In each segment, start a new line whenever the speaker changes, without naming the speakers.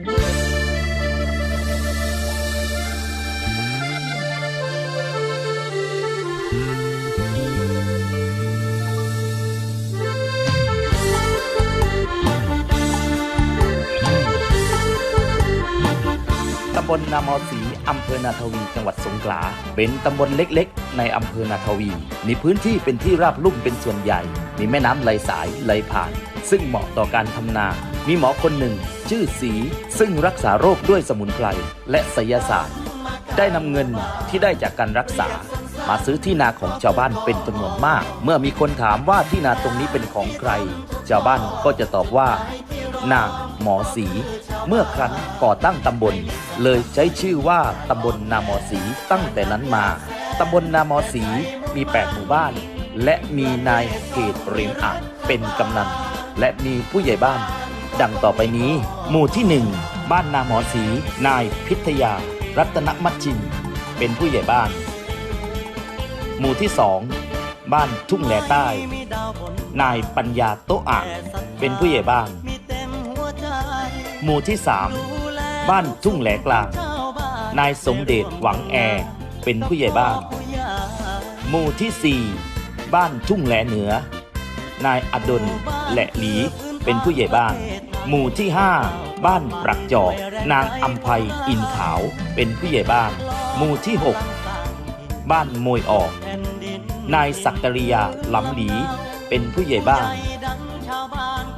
ตำบลนามอสีอำเภอนาทวี จังหวัดสงขลา เป็นตำบลเล็กๆ ในอำเภอนาทวี มีพื้นที่เป็นที่ราบลุ่มเป็นส่วนใหญ่ มีแม่น้ำไหลสายไหลผ่าน ซึ่งเหมาะต่อการทำนา มีหมอคนหนึ่ง ชื่อสี ซึ่งรักษาโรคด้วยสมุนไพรและไสยศาสตร์ ได้นำเงินที่ได้จากการรักษา มาซื้อที่นาของชาวบ้านเป็นจำนวนมาก เมื่อมีคนถามว่าที่นาตรงนี้เป็นของใคร ชาวบ้านก็จะตอบว่า นางหมอสี เมื่อครั้นก่อตั้งตำบล เลยใช้ชื่อว่าตำบลนาหมอสีตั้งแต่นั้นมาตำบลนาหมอสีมี 8 หมู่บ้าน และมีนายเขตเรียงอ่างเป็นกำนัน และมีผู้ใหญ่บ้าน ดังต่อไปนี้ หมู่ที่ 1 บ้านนาหมอสี นายพิทยา รัตนมัชชิน เป็นผู้ใหญ่บ้าน หมู่ที่ 2 บ้านทุ่งแหลใต้ นายปัญญาโตอ่างเป็นผู้ใหญ่บ้าน หมู่ที่ 3 บ้านทุ่งแหลกลาง นายสมเด็จหวังแอร์เป็นผู้ใหญ่บ้าน หมู่ที่ 4 บ้านทุ่งแหลเหนือ นายอดุลแหละหลี เป็นผู้ใหญ่บ้าน หมู่ที่ 5 บ้านปรักจอกนางอัมภัยอินขาว เป็นผู้ใหญ่บ้าน หมู่ที่ 6 บ้านมวยออก นายศักริยาล้ำหลี เป็นผู้ใหญ่บ้าน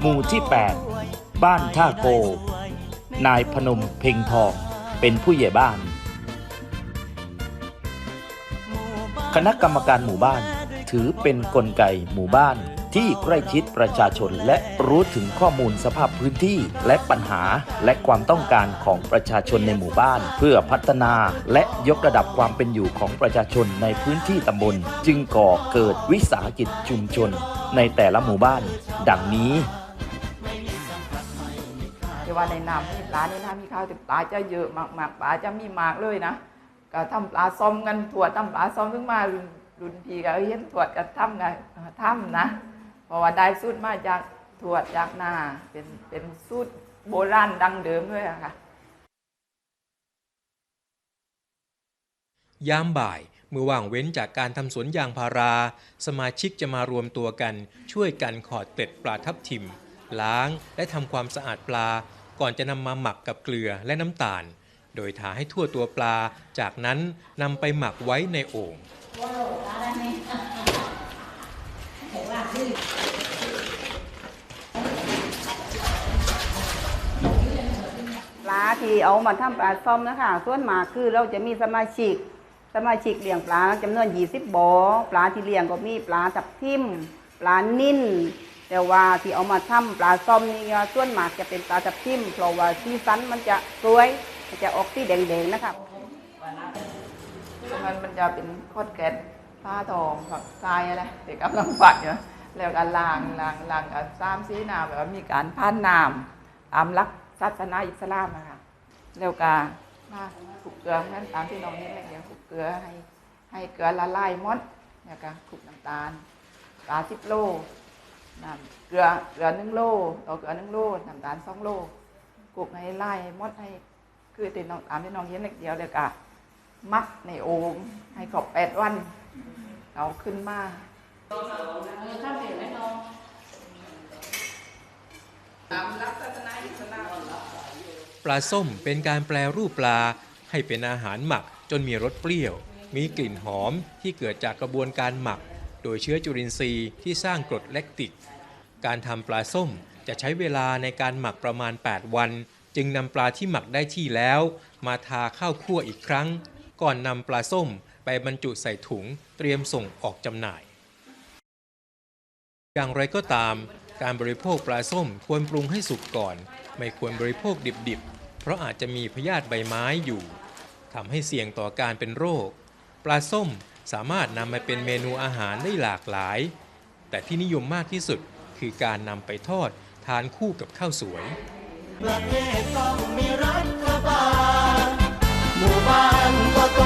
หมู่ที่ 8 บ้านท่าโก นายพนมเพ่งทอง เป็นผู้ใหญ่บ้าน คณะกรรมการหมู่บ้านถือเป็นนกลไกหมู่บ้าน ที่ใกล้ชิดประชาชนและรู้ถึงข้อมูลสภาพพื้นที่ และปัญหาและความต้องการของประชาชนในหมู่บ้าน เพื่อพัฒนาและยกระดับความเป็นอยู่ของประชาชนในพื้นที่ตำบล จึงก่อเกิดวิสาหกิจชุมชน ในแต่ละหมู่บ้าน ดังนี้
ที่ว่าในน้ำที่ปลาในน้ำมีข้าวแต่ปลาจะเยอะมากๆปลาจะมีมากเลยนะก็ทำปลาซ้อมกันถั่วทำปลาซ้อมถึงมารุ่นรุ่นพี่ก็เห็นถั่วก็ทำไงทำนะ ราะว่าได้สูตรมาจากถั่วจากนาเป็นเป็นสูตรโบราณดังเดิมด้วยค่ะ
ยามบ่ายเมื่อว่างเว้นจากการทำสวนยางพารา สมาชิกจะมารวมตัวกัน ช่วยกันขอดเกล็ดปลาทับทิม ล้างและทำความสะอาดปลา ก่อนจะนำมาหมักกับเกลือและน้ำตาล โดยทาให้ทั่วตัวปลา จากนั้นนำไปหมักไว้ในโอ่ง
ปลา ที่เอามาทำปลาส้มนะคะส่วนมากคือเราจะมีสมาชิก สมาชิกเลี้ยงปลาจำนวน 20บ่อปลาที่เลี้ยงก็มีปลาทับทิมปลานิ่นแต่ว่าที่เอามาทำปลาส้มนี่ส่วนมากจะเป็นปลาทับทิมเพราะว่าสีสันมันจะสวยมันจะออกสีแดงๆนะคะ
มันมันจะเป็นคอดแกตผ้าทองผักทรายอะไรเด็กกำลังฝัดอยู่แล้วก็ล้างล้างล้างกับซ้ำซีน้ำแบบว่ามีการพันน้ำตามหลักศาสนาอิสลามนะคะ แล้วก็มาคลุกเกลือนั่นตามที่น้องนี่แหละเดี๋ยวคลุกเกลือให้ให้เกลือละลายมดแล้วก็คลุกน้ำตาลปลาสิบโลน้ำเกลือเกลือหนึ่งโลต่อเกลือหนึ่งโลน้ำตาลสองโลคลุกให้ไล่หมดให้คือติดน้องตามที่น้องเห็นเล็กเดียวเดียกะมักในโอ่งให้ครบแปดวันเอาขึ้นมาสามรัฐสนธิชนะ
ปลาส้มเป็นการแปลรูปปลาให้เป็นอาหารหมักจนมีรสเปรี้ยว มีกลิ่นหอมที่เกิดจากกระบวนการหมัก โดยเชื้อจุลินทรีย์ที่สร้างกรดแลคติก การทำปลาส้มจะใช้เวลาในการหมักประมาณ 8 วัน จึงนำปลาที่หมักได้ที่แล้ว มาทาข้าวคั่วอีกครั้ง ก่อนนำปลาส้มไปบรรจุใส่ถุงเตรียมส่งออกจำหน่าย อย่างไรก็ตาม การบริโภคปลาส้มควรปรุงให้สุกก่อน ไม่ควรบริโภคดิบๆ เพราะอาจจะมีพยาธิใบไม้อยู่ทำให้เสี่ยงต่อการเป็นโรค ปลาส้มสามารถนำมาเป็นเมนูอาหารได้หลากหลาย แต่ที่นิยมมากที่สุดคือการนำไปทอดทานคู่กับข้าวสวย
ประเทศต้องมีรัฐบาลหมู่บ้านก็